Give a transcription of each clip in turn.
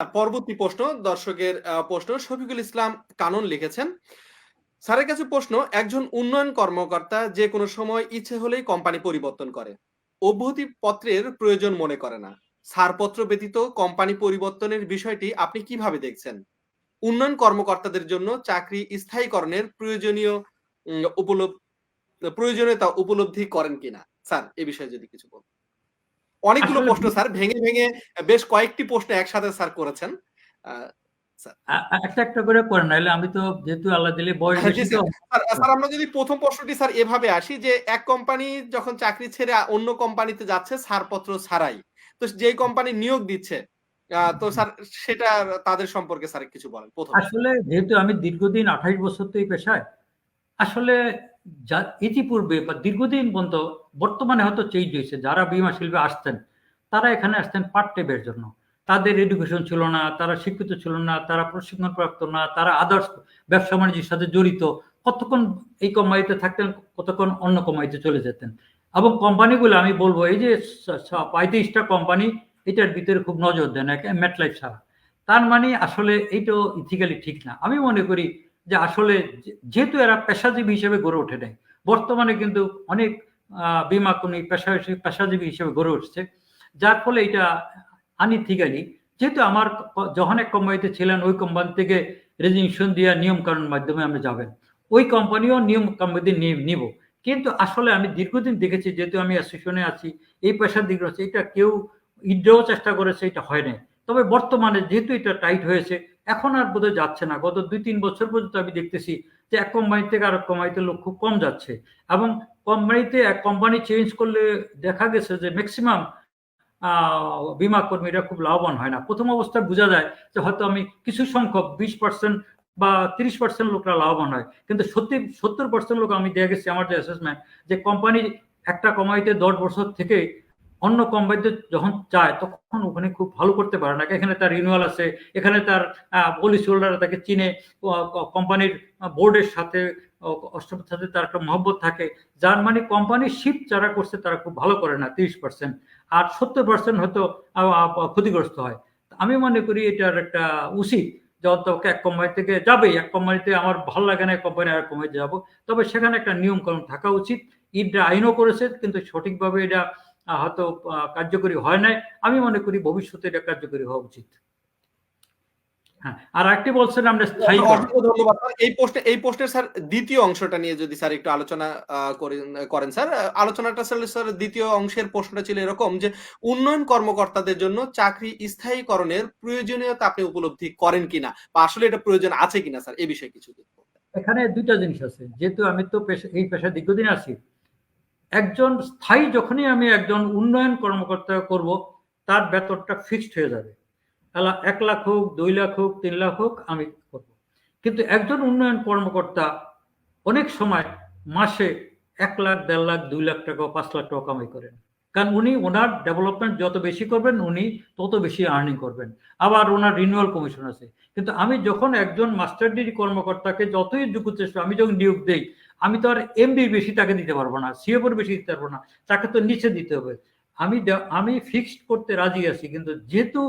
পরবর্তী প্রশ্ন, দর্শকের প্রশ্ন, শফিকুল ইসলাম কানন লিখেছেন, স্যারের কাছে প্রশ্ন, একজন উন্নয়ন কর্মকর্তা যে কোনো সময় ইচ্ছে হলেই কোম্পানি পরিবর্তন করে। অব্যাহতি পত্রের প্রয়োজন মনে করে না। ছাড়পত্র ব্যতীত কোম্পানি পরিবর্তনের বিষয়টি আপনি কীভাবে দেখছেন? উন্নয়ন কর্মকর্তাদের জন্য চাকরি স্থায়ীকরণের প্রয়োজনীয় উপলব্ধ প্রয়োজনীয়তা উপলব্ধি করেন কিনা? স্যার, এ বিষয়ে যদি কিছু বলেন অনেকগুলো প্রশ্ন স্যার। ভেঙে ভেঙে বেশ কয়েকটি প্রশ্ন একসাথে স্যার করেছেন। একটা একটা করে করে নাইলে আমি তো যেহেতু আল্লাহ দিলে বয়স হ্যাঁ, স্যার। আমরা যদি প্রথম প্রশ্নটি স্যার এভাবে আসি যে এক কোম্পানি যখন চাকরি ছেড়ে অন্য কোম্পানিতে যাচ্ছে ছাড়পত্র ছাড়াই। তো যেই কোম্পানি নিয়োগ দিচ্ছে তো স্যার সেটা তাদের সম্পর্কে স্যার কিছু বলেন প্রথম। আসলে যেহেতু আমি দীর্ঘদিন আঠাইশ বছর তো এই পেশায় আসলে যা ইতিপূর্বে বা দীর্ঘদিন পর্যন্ত বর্তমানে হয়তো চেঞ্জ হয়েছে, যারা বিমা শিল্পে আসতেন, তারা এখানে আসতেন পার্ট টাইমের জন্য। তাদের এডুকেশন ছিল না, তারা শিক্ষিত ছিল না, তারা প্রশিক্ষণ প্রাপ্ত না, তারা আদার্স ব্যবসা বাণিজ্যের সাথে জড়িত, কতক্ষণ এই কোম্পানিতে থাকতেন, কতক্ষণ অন্য কোম্পানিতে চলে যেতেন। এবং কোম্পানিগুলো আমি বলব, এই যে পঁয়ত্রিশটা কোম্পানি এটার ভিতরে খুব নজর দেন ম্যাটলাইফ ছাড়া। তার মানে আসলে এইটাও ইথিক্যালি ঠিক না। আমি মনে করি যে আসলে যেহেতু এরা পেশাজীবী হিসেবে গড়ে ওঠে নাই, বর্তমানে কিন্তু অনেক বীমা কর্মী পেশা পেশাজীবী হিসেবে গড়ে উঠছে। যার ফলে এটা আনইথিক্যালি যেহেতু আমার যখন এক কোম্পানিতে ছিলেন, ওই কোম্পানি থেকে রেজিগনেশন দিয়ে নিয়ম কানুন মাধ্যমে আপনি যাবেন। ওই কোম্পানিও নিয়ম কোম্পানি নিব। কিন্তু আসলে আমি দীর্ঘদিন দেখেছি, যেহেতু আমি অ্যাসোসিয়েশনে আছি, এই পেশার দিকে এটা কেউ ইড্রেও চেষ্টা করেছে, এটা হয় নাই। তবে বর্তমানে যেহেতু এটা টাইট হয়েছে এখন আর বোধহয় যাচ্ছে না। গত দুই তিন বছর পর্যন্ত আমি দেখতেছি যে এক কোম্পানি থেকে আরেক কোম্পানিতে লোক খুব কম যাচ্ছে এবং কোম্পানিতে এক কোম্পানি চেঞ্জ করলে দেখা গেছে যে ম্যাক্সিমাম বিমা কর্মীরা খুব লাভবান হয় না। প্রথম অবস্থায় বোঝা যায় যে হয়তো আমি কিছু সংখ্যক বিশ পার্সেন্ট বা তিরিশ পার্সেন্ট লোকরা লাভবান হয়। কিন্তু সত্যি সত্তর পার্সেন্ট লোক আমি দেখে গেছি আমার যে অ্যাসেসমেন্ট যে কোম্পানি একটা কোম্পানিতে দশ বছর থেকে অন্য কোম্পানিতে যখন যায় তখন ওখানে খুব ভালো করতে পারে না। এখানে তার রিনুয়াল আছে, এখানে তার পলিসি হোল্ডার তাকে চিনে কোম্পানির বোর্ডের সাথে অষ্টমের সাথে তার একটা মহব্বত থাকে। যার মানে কোম্পানির শিফট যারা করছে তারা খুব ভালো করে না, তিরিশ পার্সেন্ট আর সত্তর পার্সেন্ট হয়তো ক্ষতিগ্রস্ত হয়। আমি মনে করি এটার একটা উচিত, যে অন্তত এক কোম্পানি থেকে যাবে এক কোম্পানিতে আমার ভালো লাগে না এক কোম্পানি আর কোম্পানিতে যাব। তবে সেখানে একটা নিয়ম কানুন থাকা উচিত। ইডরা আইনও করেছে, কিন্তু সঠিকভাবে এটা হয়তো কার্যকরী হয় নাই। আমি মনে করি ভবিষ্যতে এটা কার্যকরী হওয়া উচিত। হ্যাঁ আর একটি বলছেন আমরা স্থায়ী ধন্যবাদ। এই পোস্টে এই পোস্টের স্যার দ্বিতীয় অংশটা নিয়ে যদি স্যার একটু আলোচনা করেন স্যার আলোচনাটা স্যার দ্বিতীয় অংশের প্রশ্নটা ছিল এরকম যে উন্নয়ন কর্মকর্তাদের জন্য চাকরি স্থায়ীকরণের প্রয়োজনীয়তা আপনি উপলব্ধি করেন কিনা? বা আসলে এটা প্রয়োজন আছে কিনা স্যার? এই বিষয়ে কিছু এখানে দুইটা জিনিস আছে। যেহেতু আমি তো এই পেশায় দীর্ঘদিন আছি একজন স্থায়ী যখনই আমি একজন উন্নয়ন কর্মকর্তা করব, তার বেতনটা ফিক্সড হয়ে যাবে। এক লাখ হোক, দুই লাখ হোক, তিন লাখ হোক, আমি করব। কিন্তু একজন উন্নয়ন কর্মকর্তা অনেক সময় মাসে এক লাখ, দেড় লাখ, দুই লাখ টাকা, পাঁচ লাখ টাকা কামাই করেন। কারণ উনি ওনার ডেভেলপমেন্ট যত বেশি করবেন, উনি তত বেশি আর্নিং করবেন। আবার ওনার রিনিউয়াল কমিশন আছে। কিন্তু আমি যখন একজন মাস্টার ডিগ্রি কর্মকর্তাকে যতই যোগ্য চেষ্টা আমি যখন নিয়োগ দেই আমি তো আর এমডি বেশি তাকে দিতে পারব না সিএফোর বেশি দিতে পারব না, তাকে তো নিচে দিতে হবে। আমি আমি ফিক্সড করতে রাজি আছি, কিন্তু যেহেতু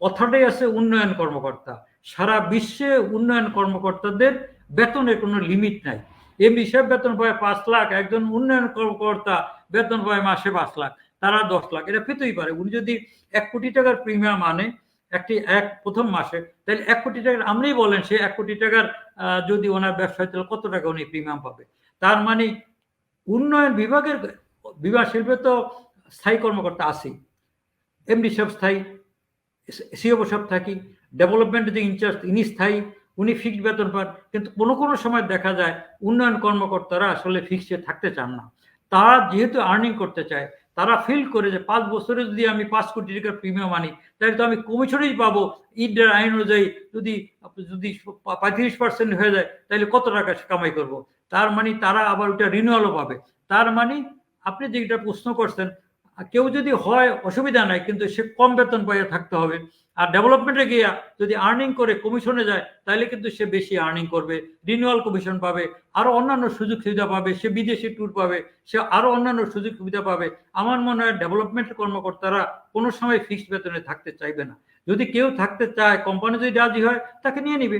কথাটাই আছে উন্নয়ন কর্মকর্তা, সারা বিশ্বে উন্নয়ন কর্মকর্তাদের বেতনের কোনো লিমিট নাই। এমডি সাহেব বেতন পায় পাঁচ লাখ, একজন উন্নয়ন কর্মকর্তা বেতন পায় মাসে পাঁচ লাখ, তারা দশ লাখ, এটা পেতেই পারে। উনি যদি এক কোটি টাকার প্রিমিয়াম আনে একটি এক প্রথম মাসে, তাহলে এক কোটি টাকার, আমরাই বলেন সে এক কোটি টাকার যদি ওনার ব্যবসায়, তাহলে কত টাকা উনি প্রিমিয়াম পাবে? তার মানে উন্নয়ন বিভাগের, বিভাগ শিল্পে তো স্থায়ী কর্মকর্তা আছেই। এমডি সব স্থায়ী সিও সব থাকি ডেভেলপমেন্ট যে ইনচার্জ ইনি স্থায়ী, উনি ফিক্সড বেতন পান, কিন্তু কোনো কোনো সময় দেখা যায় উন্নয়ন কর্মকর্তারা আসলে ফিক্সডে থাকতে চান না। তারা যেহেতু আর্নিং করতে চায় তারা ফিল করে যে পাঁচ বছরে যদি আমি পাঁচ কোটি টাকার প্রিমিয়াম আনি, তাহলে তো আমি কমিশনেই পাবো। ইডের আইন অনুযায়ী যদি যদি পঁয়ত্রিশ পার্সেন্ট হয়ে যায়, তাহলে কত টাকা কামাই করব? তার মানে তারা আবার ওটা রিনিউয়ালও পাবে। তার মানে আপনি যেটা প্রশ্ন করছেন কেউ যদি হয়, অসুবিধা নাই, কিন্তু সে কম বেতন পাইয়ে থাকতে হবে। আর ডেভেলপমেন্টে গিয়া যদি আর্নিং করে কমিশনে যায় তাহলে কিন্তু সে বেশি আর্নিং করবে রিনিউয়াল কমিশন পাবে, আরও অন্যান্য সুযোগ সুবিধা পাবে, সে বিদেশি ট্যুর পাবে, সে আরও অন্যান্য সুযোগ সুবিধা পাবে। আমার মনে হয় ডেভেলপমেন্ট কর্মকর্তারা কোনো সময় ফিক্সড বেতনে থাকতে চাইবে না। যদি কেউ থাকতে চায় কোম্পানি যদি রাজি হয়, তাকে নিয়ে নিবে।